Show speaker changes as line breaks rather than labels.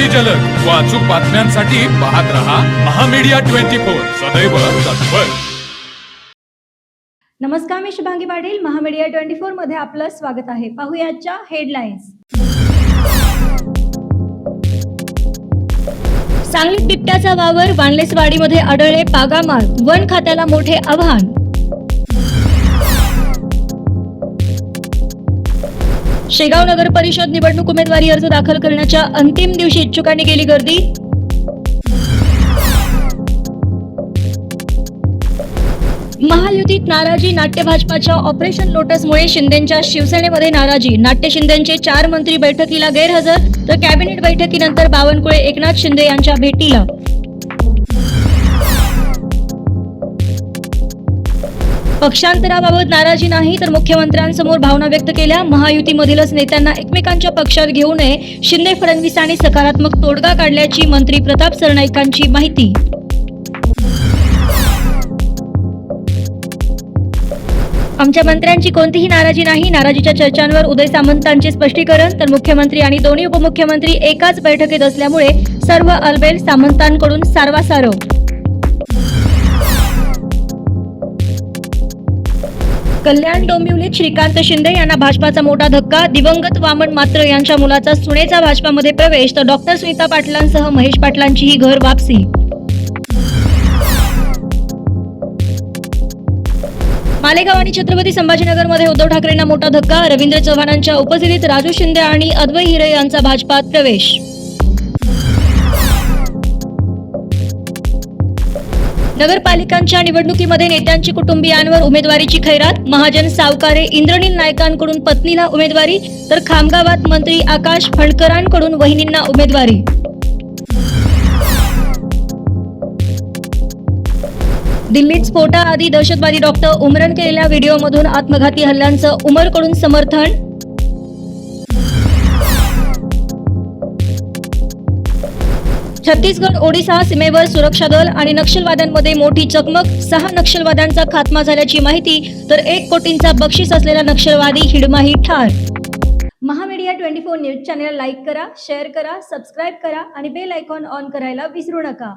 अगदी जलद. व अचूक बातम्यांसाठी पाहत रहा महामीडिया ट्वेंटी फोर. सदैव तत्पर.
नमस्कार मी शुभांगी पाटील. महामीडिया ट्वेंटी फोरमध्ये आपलं स्वागत आहे. पाहुयाच्या हेडलाईन्स. सांगलीत बिबट्याचा वावर वानलेसवाडीमध्ये आढळले पागामार. वन खात्याला मोठे आव्हान. शेगाव नगर परिषद निवडणूक उमेदवारी अर्ज दाखल करण्याच्या अंतिम दिवशी इच्छुकांनी केली गर्दी. महायुतीत नाराजी नाट्य भाजपाच्या ऑपरेशन लोटसमुळे शिंदेच्या शिवसेनेमध्ये नाराजी. नाट्य शिंदेचे चार मंत्री बैठकीला गैरहजर तर कॅबिनेट बैठकीनंतर बावनकुळे एकनाथ शिंदे यांच्या भेटीला. पक्षांतराबाबत नाराजी नाही तर मुख्यमंत्र्यांसमोर भावना व्यक्त केल्या. महायुतीमधीलच नेत्यांना एकमेकांच्या पक्षात घेऊ नये. शिंदे फडणवीसांनी सकारात्मक तोडगा काढल्याची मंत्री प्रताप सरनाईकांची माहिती. आमच्या मंत्र्यांची कोणतीही नाराजी नाही. नाराजीच्या चर्चांवर उदय सामंतांचे स्पष्टीकरण तर मुख्यमंत्री आणि दोन्ही उपमुख्यमंत्री एकाच बैठकीत असल्यामुळे सर्व अलबेल सामंतांकडून सारवासारव. कल्याण डोंबिवलीत श्रीकांत शिंदे यांना भाजपाचा मोठा धक्का दिवंगत वामन मात्र यांच्या मुलाचा सुनेचा भाजपामध्ये प्रवेश तर डॉक्टर सुनीता पाटलांसह महेश पाटलांचीही घर वापसी. मालेगाव आणि छत्रपती संभाजीनगरमध्ये उद्धव ठाकरेंना मोठा धक्का रवींद्र चव्हाणांच्या उपस्थितीत राजू शिंदे आणि अद्वै हिरे यांचा भाजपात प्रवेश. नगरपालिकांच्या निवडणुकीमध्ये नेत्यांची कुटुंबियांवर उमेदवारीची खैरात महाजन सावकारे इंद्रनील नायकांकडून पत्नीला उमेदवारी तर खामगावात मंत्री आकाश फणकरांकडून वहिनींना उमेदवारी. दिल्लीत स्फोटाआधी दहशतवादी डॉक्टर उमरन केलेल्या व्हिडिओमधून आत्मघाती हल्ल्यांचं उमरकडून समर्थन छत्तीसगड ओडिशा सीमेवर सुरक्षा दल आणि नक्षलवाद्यांमध्ये मोठी चकमक. सहा नक्षलवाद्यांचा खात्मा झाल्याची माहिती तर एक कोटींचा बक्षीस असलेला नक्षलवादी हिडमाही ठार. Mahamedia twenty four news channel like करा शेअर करा सबस्क्राईब करा आणि बेल आयकॉन ऑन करायला विसरू नका.